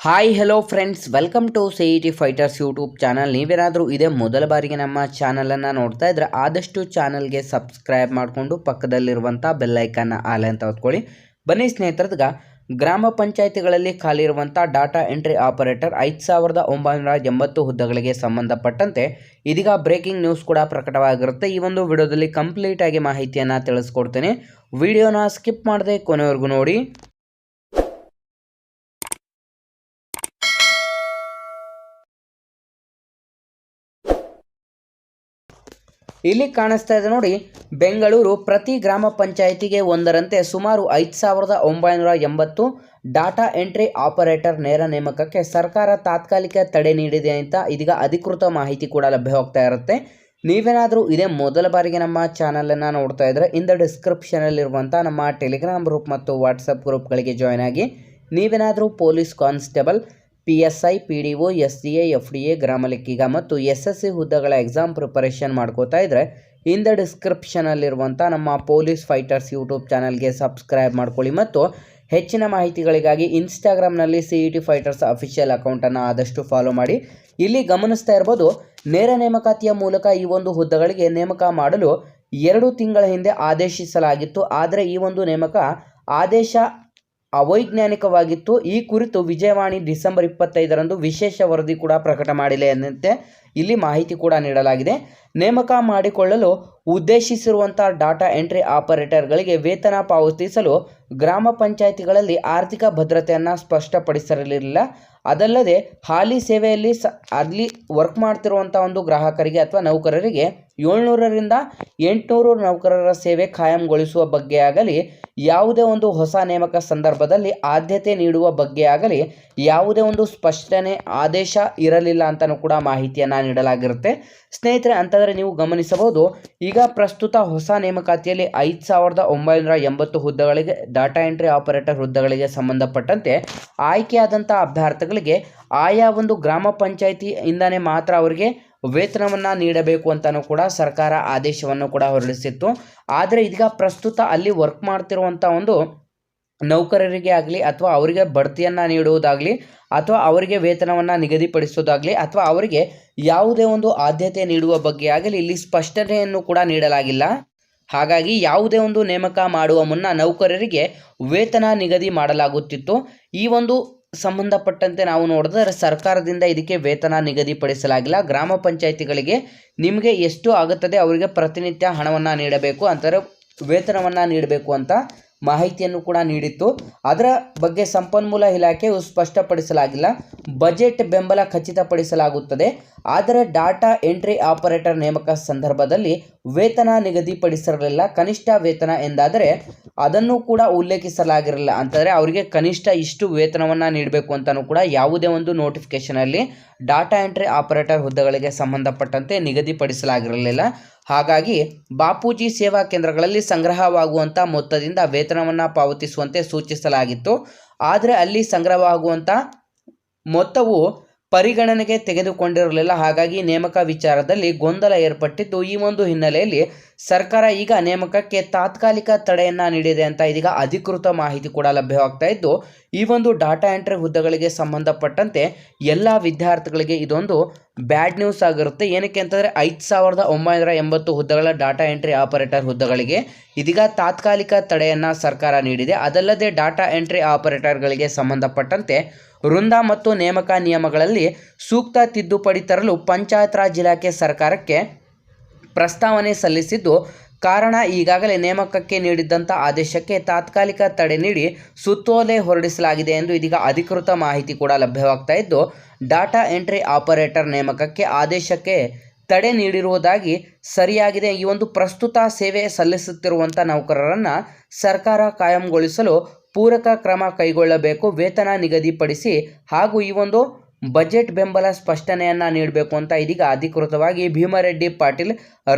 Hi hello friends welcome to C E T fighters YouTube channel ನೀವೇನಾದರೂ ಇದೇ ಮೊದಲ ಬಾರಿಗೆ ನಮ್ಮ ಚಾನಲನ್ನು ನೋಡ್ತಾ ಇದ್ರೆ ಆದಷ್ಟು ಚಾನಲ್ಗೆ ಸಬ್ಸ್ಕ್ರೈಬ್ ಮಾಡಿಕೊಂಡು ಪಕ್ಕದಲ್ಲಿರುವಂಥ ಬೆಲ್ಲೈಕನ್ನ ಆಲೆ ಅಂತ ಹೊತ್ಕೊಳ್ಳಿ ಬನ್ನಿ ಸ್ನೇಹಿತರದ್ಗ, ಗ್ರಾಮ ಪಂಚಾಯತಿಗಳಲ್ಲಿ ಖಾಲಿ ಇರುವಂಥ ಡಾಟಾ ಎಂಟ್ರಿ ಆಪರೇಟರ್ ಐದು ಸಾವಿರದ ಒಂಬೈನೂರ ಎಂಬತ್ತು ಹುದ್ದೆಗಳಿಗೆ ಸಂಬಂಧಪಟ್ಟಂತೆ ಇದೀಗ ಬ್ರೇಕಿಂಗ್ ನ್ಯೂಸ್ ಕೂಡ ಪ್ರಕಟವಾಗಿರುತ್ತೆ. ಈ ಒಂದು ವಿಡಿಯೋದಲ್ಲಿ ಕಂಪ್ಲೀಟಾಗಿ ಮಾಹಿತಿಯನ್ನು ತಿಳಿಸ್ಕೊಡ್ತೇನೆ. ವಿಡಿಯೋನ ಸ್ಕಿಪ್ ಮಾಡದೆ ಕೊನೆವರೆಗೂ ನೋಡಿ. ಇಲ್ಲಿ ಕಾಣಿಸ್ತಾ ಇದೆ ನೋಡಿ, ಬೆಂಗಳೂರು ಪ್ರತಿ ಗ್ರಾಮ ಪಂಚಾಯಿತಿಗೆ ಒಂದರಂತೆ ಸುಮಾರು ಐದು ಸಾವಿರದ ಒಂಬೈನೂರ ಎಂಬತ್ತು ಡಾಟಾ ಎಂಟ್ರಿ ಆಪರೇಟರ್ ನೇರ ನೇಮಕಕ್ಕೆ ಸರ್ಕಾರ ತಾತ್ಕಾಲಿಕ ತಡೆ ನೀಡಿದೆ ಅಂತ ಇದೀಗ ಅಧಿಕೃತ ಮಾಹಿತಿ ಕೂಡ ಲಭ್ಯವಾಗ್ತಾ ಇರುತ್ತೆ. ನೀವೇನಾದರೂ ಇದೇ ಮೊದಲ ಬಾರಿಗೆ ನಮ್ಮ ಚಾನಲನ್ನು ನೋಡ್ತಾ ಇದ್ದರೆ ಇಂದ ಡಿಸ್ಕ್ರಿಪ್ಷನಲ್ಲಿರುವಂಥ ನಮ್ಮ ಟೆಲಿಗ್ರಾಮ್ ಗ್ರೂಪ್ ಮತ್ತು ವಾಟ್ಸಪ್ ಗ್ರೂಪ್ಗಳಿಗೆ ಜಾಯ್ನ್ ಆಗಿ, ನೀವೇನಾದರೂ police constable P S I P D O S C A F D A ಗ್ರಾಮ ಲೆಕ್ಕಿಗ ಮತ್ತು ಎಸ್ ಎಸ್ ಸಿ ಹುದ್ದೆಗಳ ಎಕ್ಸಾಮ್ ಪ್ರಿಪರೇಷನ್ ಮಾಡ್ಕೋತಾ ಇದ್ದರೆ ದ ಡಿಸ್ಕ್ರಿಪ್ಷನಲ್ಲಿರುವಂಥ ನಮ್ಮ ಪೊಲೀಸ್ ಫೈಟರ್ಸ್ ಯೂಟ್ಯೂಬ್ ಚಾನಲ್ಗೆ ಸಬ್ಸ್ಕ್ರೈಬ್ ಮಾಡ್ಕೊಳ್ಳಿ ಮತ್ತು ಹೆಚ್ಚಿನ ಮಾಹಿತಿಗಳಿಗಾಗಿ ಇನ್ಸ್ಟಾಗ್ರಾಮ್ನಲ್ಲಿ C E T fighters official ಅಕೌಂಟನ್ನು ಆದಷ್ಟು ಫಾಲೋ ಮಾಡಿ. ಇಲ್ಲಿ ಗಮನಿಸ್ತಾ ಇರ್ಬೋದು, ನೇರ ನೇಮಕಾತಿಯ ಮೂಲಕ ಈ ಒಂದು ಹುದ್ದೆಗಳಿಗೆ ನೇಮಕ ಮಾಡಲು ಎರಡು ತಿಂಗಳ ಹಿಂದೆ ಆದೇಶಿಸಲಾಗಿತ್ತು. ಆದರೆ ಈ ಒಂದು ನೇಮಕ ಆದೇಶ ಅವೈಜ್ಞಾನಿಕವಾಗಿತ್ತು. ಈ ಕುರಿತು ವಿಜಯವಾಣಿ ಡಿಸೆಂಬರ್ ಇಪ್ಪತ್ತೈದರಂದು ವಿಶೇಷ ವರದಿ ಕೂಡ ಪ್ರಕಟ ಮಾಡಿಲ್ಲ ಎಂದಂತೆ ಇಲ್ಲಿ ಮಾಹಿತಿ ಕೂಡ ನೀಡಲಾಗಿದೆ. ನೇಮಕ ಮಾಡಿಕೊಳ್ಳಲು ಉದ್ದೇಶಿಸಿರುವಂಥ ಡಾಟಾ ಎಂಟ್ರಿ ಆಪರೇಟರ್ಗಳಿಗೆ ವೇತನ ಪಾವತಿಸಲು ಗ್ರಾಮ ಪಂಚಾಯಿತಿಗಳಲ್ಲಿ ಆರ್ಥಿಕ ಭದ್ರತೆಯನ್ನು ಸ್ಪಷ್ಟಪಡಿಸಿರಲಿಲ್ಲ ಅದಲ್ಲದೆ ಹಾಲಿ ಸೇವೆಯಲ್ಲಿ ಸ, ಅಲ್ಲಿ ವರ್ಕ್ ಮಾಡ್ತಿರುವಂಥ ಒಂದು ಗ್ರಾಹಕರಿಗೆ ಅಥವಾ ನೌಕರರಿಗೆ ಏಳ್ನೂರರಿಂದ ಎಂಟುನೂರು ನೌಕರರ ಸೇವೆ ಖಾಯಂಗೊಳಿಸುವ ಬಗ್ಗೆ ಆಗಲಿ, ಯಾವುದೇ ಒಂದು ಹೊಸ ನೇಮಕ ಸಂದರ್ಭದಲ್ಲಿ ಆದ್ಯತೆ ನೀಡುವ ಬಗ್ಗೆ ಆಗಲಿ ಯಾವುದೇ ಒಂದು ಸ್ಪಷ್ಟನೆ, ಆದೇಶ ಇರಲಿಲ್ಲ ಅಂತಲೂ ಕೂಡ ಮಾಹಿತಿಯನ್ನು ನೀಡಲಾಗಿರುತ್ತೆ. ಸ್ನೇಹಿತರೆ ಅಂತಂದರೆ ನೀವು ಗಮನಿಸಬಹುದು, ಈಗ ಪ್ರಸ್ತುತ ಹೊಸ ನೇಮಕಾತಿಯಲ್ಲಿ ಐದು ಸಾವಿರದ ಒಂಬೈನೂರ ಎಂಬತ್ತು ಹುದ್ದೆಗಳಿಗೆ ಡಾಟಾ ಎಂಟ್ರಿ ಆಪರೇಟರ್ ಹುದ್ದೆಗಳಿಗೆ ಸಂಬಂಧಪಟ್ಟಂತೆ ಆಯ್ಕೆಯಾದಂಥ ಅಭ್ಯರ್ಥಿಗಳಿಗೆ ಆಯಾ ಒಂದು ಗ್ರಾಮ ಪಂಚಾಯಿತಿಯಿಂದನೇ ಮಾತ್ರ ಅವರಿಗೆ ವೇತನವನ್ನು ನೀಡಬೇಕು ಅಂತಲೂ ಕೂಡ ಸರ್ಕಾರ ಆದೇಶವನ್ನು ಕೂಡ ಹೊರಡಿಸಿತ್ತು. ಆದರೆ ಇದೀಗ ಪ್ರಸ್ತುತ ಅಲ್ಲಿ ವರ್ಕ್ ಮಾಡ್ತಿರುವಂಥ ಒಂದು ನೌಕರರಿಗೆ ಆಗಲಿ ಅಥವಾ ಅವರಿಗೆ ಬಡ್ತಿಯನ್ನು ನೀಡುವುದಾಗಲಿ ಅಥವಾ ಅವರಿಗೆ ವೇತನವನ್ನು ನಿಗದಿಪಡಿಸುವುದಾಗಲಿ ಅಥವಾ ಅವರಿಗೆ ಯಾವುದೇ ಒಂದು ಆದ್ಯತೆ ನೀಡುವ ಬಗ್ಗೆ ಆಗಲಿ ಇಲ್ಲಿ ಸ್ಪಷ್ಟನೆಯನ್ನು ಕೂಡ ನೀಡಲಾಗಿಲ್ಲ. ಹಾಗಾಗಿ ಯಾವುದೇ ಒಂದು ನೇಮಕ ಮಾಡುವ ಮುನ್ನ ನೌಕರರಿಗೆ ವೇತನ ನಿಗದಿ ಮಾಡಲಾಗುತ್ತಿತ್ತು. ಈ ಒಂದು ಸಂಬಂಧಪಟ್ಟಂತೆ ನಾವು ನೋಡಿದ್ರೆ ಸರ್ಕಾರದಿಂದ ಇದಕ್ಕೆ ವೇತನ ನಿಗದಿಪಡಿಸಲಾಗಿಲ್ಲ. ಗ್ರಾಮ ಪಂಚಾಯಿತಿಗಳಿಗೆ ನಿಮಗೆ ಎಷ್ಟು ಆಗುತ್ತದೆ, ಅವರಿಗೆ ಪ್ರತಿನಿತ್ಯ ಹಣವನ್ನು ನೀಡಬೇಕು, ಅಂತಾರೆ ವೇತನವನ್ನು ನೀಡಬೇಕು ಅಂತ ಮಾಹಿತಿಯನ್ನು ಕೂಡ ನೀಡಿತ್ತು. ಅದರ ಬಗ್ಗೆ ಸಂಪನ್ಮೂಲ ಇಲಾಖೆಯು ಸ್ಪಷ್ಟಪಡಿಸಲಾಗಿಲ್ಲ. ಬಜೆಟ್ ಬೆಂಬಲ ಖಚಿತಪಡಿಸಲಾಗುತ್ತದೆ. ಆದರೆ ಡಾಟಾ ಎಂಟ್ರಿ ಆಪರೇಟರ್ ನೇಮಕ ಸಂದರ್ಭದಲ್ಲಿ ವೇತನ ನಿಗದಿಪಡಿಸಿರಲಿಲ್ಲ. ಕನಿಷ್ಠ ವೇತನ ಎಂದಾದರೆ ಅದನ್ನು ಕೂಡ ಉಲ್ಲೇಖಿಸಲಾಗಿರಲಿಲ್ಲ. ಅಂತಂದರೆ ಅವರಿಗೆ ಕನಿಷ್ಠ ಇಷ್ಟು ವೇತನವನ್ನು ನೀಡಬೇಕು ಅಂತಲೂ ಕೂಡ ಯಾವುದೇ ಒಂದು ನೋಟಿಫಿಕೇಷನಲ್ಲಿ ಡಾಟಾ ಎಂಟ್ರಿ ಆಪರೇಟರ್ ಹುದ್ದೆಗಳಿಗೆ ಸಂಬಂಧಪಟ್ಟಂತೆ ನಿಗದಿಪಡಿಸಲಾಗಿರಲಿಲ್ಲ. ಹಾಗಾಗಿ ಬಾಪೂಜಿ ಸೇವಾ ಕೇಂದ್ರಗಳಲ್ಲಿ ಸಂಗ್ರಹವಾಗುವಂಥ ಮೊತ್ತದಿಂದ ವೇತನವನ್ನು ಪಾವತಿಸುವಂತೆ ಸೂಚಿಸಲಾಗಿತ್ತು. ಆದರೆ ಅಲ್ಲಿ ಸಂಗ್ರಹವಾಗುವಂಥ ಮೊತ್ತವು ಪರಿಗಣನೆಗೆ ತೆಗೆದುಕೊಂಡಿರಲಿಲ್ಲ. ಹಾಗಾಗಿ ನೇಮಕ ವಿಚಾರದಲ್ಲಿ ಗೊಂದಲ ಏರ್ಪಟ್ಟಿದ್ದು, ಈ ಒಂದು ಹಿನ್ನೆಲೆಯಲ್ಲಿ ಸರ್ಕಾರ ಈಗ ನೇಮಕಕ್ಕೆ ತಾತ್ಕಾಲಿಕ ತಡೆಯನ್ನು ನೀಡಿದೆ ಅಂತ ಇದೀಗ ಅಧಿಕೃತ ಮಾಹಿತಿ ಕೂಡ ಲಭ್ಯವಾಗ್ತಾ ಇದ್ದು, ಈ ಒಂದು ಡಾಟಾ ಎಂಟ್ರಿ ಹುದ್ದೆಗಳಿಗೆ ಸಂಬಂಧಪಟ್ಟಂತೆ ಎಲ್ಲ ವಿದ್ಯಾರ್ಥಿಗಳಿಗೆ ಇದೊಂದು ಬ್ಯಾಡ್ ನ್ಯೂಸ್ ಆಗಿರುತ್ತೆ. ಏನಕ್ಕೆ ಅಂತಂದರೆ ಐದು ಸಾವಿರದ ಒಂಬೈನೂರ ಎಂಬತ್ತು ಹುದ್ದೆಗಳ ಡಾಟಾ ಎಂಟ್ರಿ ಆಪರೇಟರ್ ಹುದ್ದೆಗಳಿಗೆ ಇದೀಗ ತಾತ್ಕಾಲಿಕ ತಡೆಯನ್ನು ಸರ್ಕಾರ ನೀಡಿದೆ. ಅದಲ್ಲದೆ ಡಾಟಾ ಎಂಟ್ರಿ ಆಪರೇಟರ್ಗಳಿಗೆ ಸಂಬಂಧಪಟ್ಟಂತೆ ವೃಂದ ಮತ್ತು ನೇಮಕ ನಿಯಮಗಳಲ್ಲಿ ಸೂಕ್ತ ತಿದ್ದುಪಡಿ ತರಲು ಪಂಚಾಯತ್ ರಾಜ್ ಇಲಾಖೆ ಸರ್ಕಾರಕ್ಕೆ ಪ್ರಸ್ತಾವನೆ ಸಲ್ಲಿಸಿದ್ದು ಕಾರಣ ಈಗಾಗಲೇ ನೇಮಕಕ್ಕೆ ನೀಡಿದ್ದಂಥ ಆದೇಶಕ್ಕೆ ತಾತ್ಕಾಲಿಕ ತಡೆ ನೀಡಿ ಸುತ್ತೋಲೆ ಹೊರಡಿಸಲಾಗಿದೆ ಎಂದು ಇದೀಗ ಅಧಿಕೃತ ಮಾಹಿತಿ ಕೂಡ ಲಭ್ಯವಾಗ್ತಾ ಇದ್ದು, ಡಾಟಾ ಎಂಟ್ರಿ ಆಪರೇಟರ್ ನೇಮಕಕ್ಕೆ ಆದೇಶಕ್ಕೆ ತಡೆ ನೀಡಿರುವುದಾಗಿ ಸರಿಯಾಗಿದೆ. ಈ ಒಂದು ಪ್ರಸ್ತುತ ಸೇವೆ ಸಲ್ಲಿಸುತ್ತಿರುವಂಥ ನೌಕರರನ್ನು ಸರ್ಕಾರ ಕಾಯಂಗೊಳಿಸಲು ಪೂರಕ ಕ್ರಮ ಕೈಗೊಳ್ಳಬೇಕು, ವೇತನ ನಿಗದಿಪಡಿಸಿ ಹಾಗೂ ಈ ಒಂದು ಬಜೆಟ್ ಬೆಂಬಲ ಸ್ಪಷ್ಟನೆಯನ್ನು ನೀಡಬೇಕು ಅಂತ ಇದೀಗ ಅಧಿಕೃತವಾಗಿ ಭೀಮರೆಡ್ಡಿ ಪಾಟೀಲ್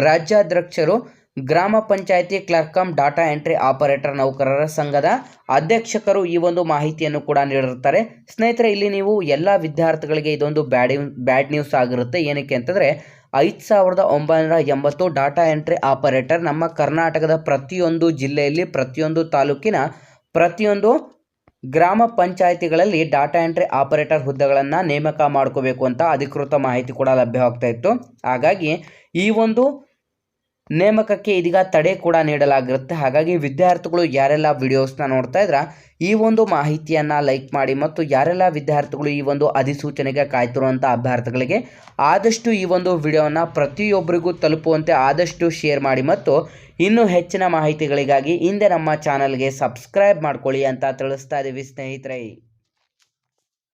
ರಾಜ್ಯಾಧ್ಯಕ್ಷರು ಗ್ರಾಮ panchayat clerk cum cum data entry operator ನೌಕರರ ಸಂಘದ ಅಧ್ಯಕ್ಷಕರು ಈ ಒಂದು ಮಾಹಿತಿಯನ್ನು ಕೂಡ ನೀಡಿರುತ್ತಾರೆ. ಸ್ನೇಹಿತರೆ, ಇಲ್ಲಿ ನೀವು ಎಲ್ಲ ವಿದ್ಯಾರ್ಥಿಗಳಿಗೆ ಇದೊಂದು ಬ್ಯಾಡ್ ಬ್ಯಾಡ್ ನ್ಯೂಸ್ ಆಗಿರುತ್ತೆ. ಏನಕ್ಕೆ ಅಂತಂದರೆ, ಐದು ಸಾವಿರದ ಒಂಬೈನೂರ ಎಂಬತ್ತು ಡಾಟಾ ಎಂಟ್ರಿ ಆಪರೇಟರ್ ನಮ್ಮ ಕರ್ನಾಟಕದ ಪ್ರತಿಯೊಂದು ಜಿಲ್ಲೆಯಲ್ಲಿ, ಪ್ರತಿಯೊಂದು ತಾಲೂಕಿನ, ಪ್ರತಿಯೊಂದು ಗ್ರಾಮ ಪಂಚಾಯಿತಿಗಳಲ್ಲಿ ಡಾಟಾ ಎಂಟ್ರಿ ಆಪರೇಟರ್ ಹುದ್ದೆಗಳನ್ನು ನೇಮಕ ಮಾಡ್ಕೋಬೇಕು ಅಂತ ಅಧಿಕೃತ ಮಾಹಿತಿ ಕೂಡ ಲಭ್ಯವಾಗ್ತಾ ಇತ್ತು. ಹಾಗಾಗಿ ಈ ಒಂದು ನೇಮಕಕ್ಕೆ ಇದೀಗ ತಡೆ ಕೂಡ ನೀಡಲಾಗಿರುತ್ತೆ. ಹಾಗಾಗಿ ವಿದ್ಯಾರ್ಥಿಗಳು ಯಾರೆಲ್ಲ ವಿಡಿಯೋಸ್ನ ನೋಡ್ತಾ ಇದ್ರ, ಈ ಒಂದು ಮಾಹಿತಿಯನ್ನು ಲೈಕ್ ಮಾಡಿ ಮತ್ತು ಯಾರೆಲ್ಲ ವಿದ್ಯಾರ್ಥಿಗಳು ಈ ಒಂದು ಅಧಿಸೂಚನೆಗೆ ಕಾಯ್ತಿರುವಂಥ ಅಭ್ಯರ್ಥಿಗಳಿಗೆ ಆದಷ್ಟು ಈ ಒಂದು ವಿಡಿಯೋನ ಪ್ರತಿಯೊಬ್ಬರಿಗೂ ತಲುಪುವಂತೆ ಆದಷ್ಟು ಶೇರ್ ಮಾಡಿ ಮತ್ತು ಇನ್ನೂ ಹೆಚ್ಚಿನ ಮಾಹಿತಿಗಳಿಗಾಗಿ ಹಿಂದೆ ನಮ್ಮ ಚಾನಲ್ಗೆ ಸಬ್ಸ್ಕ್ರೈಬ್ ಮಾಡ್ಕೊಳ್ಳಿ ಅಂತ ತಿಳಿಸ್ತಾ ಇದ್ದೀವಿ ಸ್ನೇಹಿತರೆ.